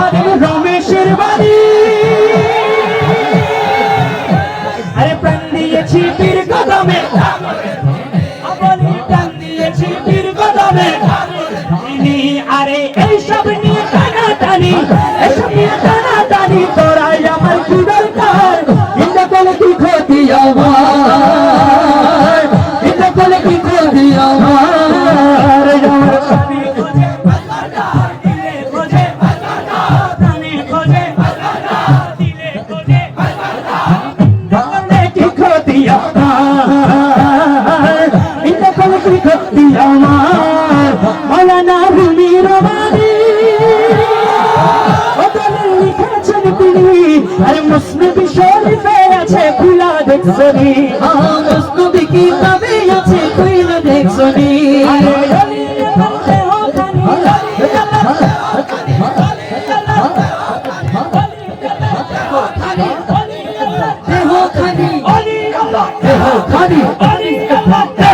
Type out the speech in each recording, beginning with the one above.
খাদেম রমেশের বাড়ি। আরে প্রাণ দিয়েছি পীর কদমে। বলি প্রাণ দিয়েছি আরে এইসব নিয়ে টানা দেখছনি প্রস্তুতি কি তবে আছে কইলা দেখছনি দেহ খানি। দেহ খানি।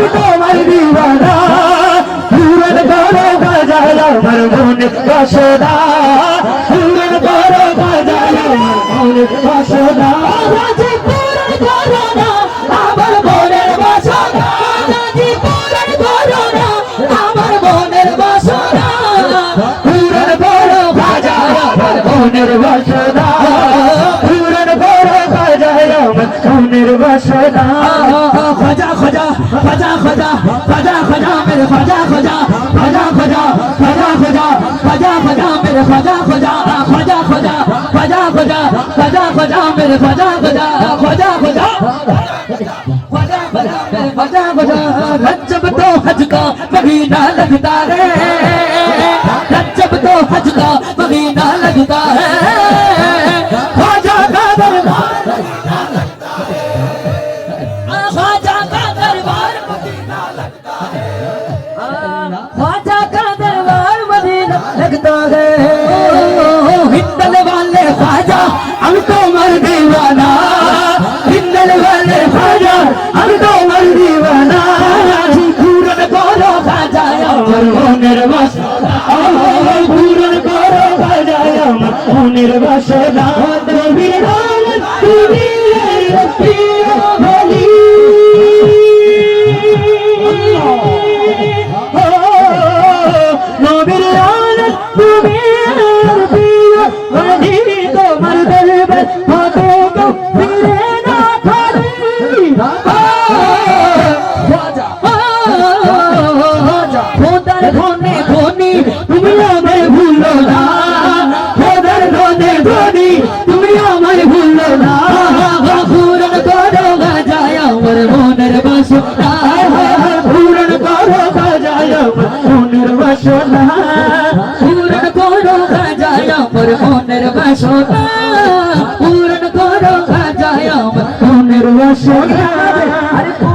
আমি তোমার দিওয়ানা পুরন করো বাজার আমার মন বাসনা পুরন করো বাজার আমার মন বাসনা পুরন করো না আমার মনের বাসনা বাসনা খজা খজা খজা খজা খজা খজা মেরে খজা খজা খজা খজা খজা খজা খজা খজা মেরে খজা খজা খজা খজা খজা খজা খজা খজা মেরে খজা খজা খজা খজা खजा खजा मेरे खजा खजा रज्जब तो हज का महीना लगता है रज्जब तो हज का महीना लगता है खाजा का दरबार ख्वाजा का মনের বাসনা নবীর বলি নবীর আনন্দ তুমি প্রিয় বলি তোমার আমার মনের বাসনা পূরণ করো খাজায় আমার। মনের বাসনা।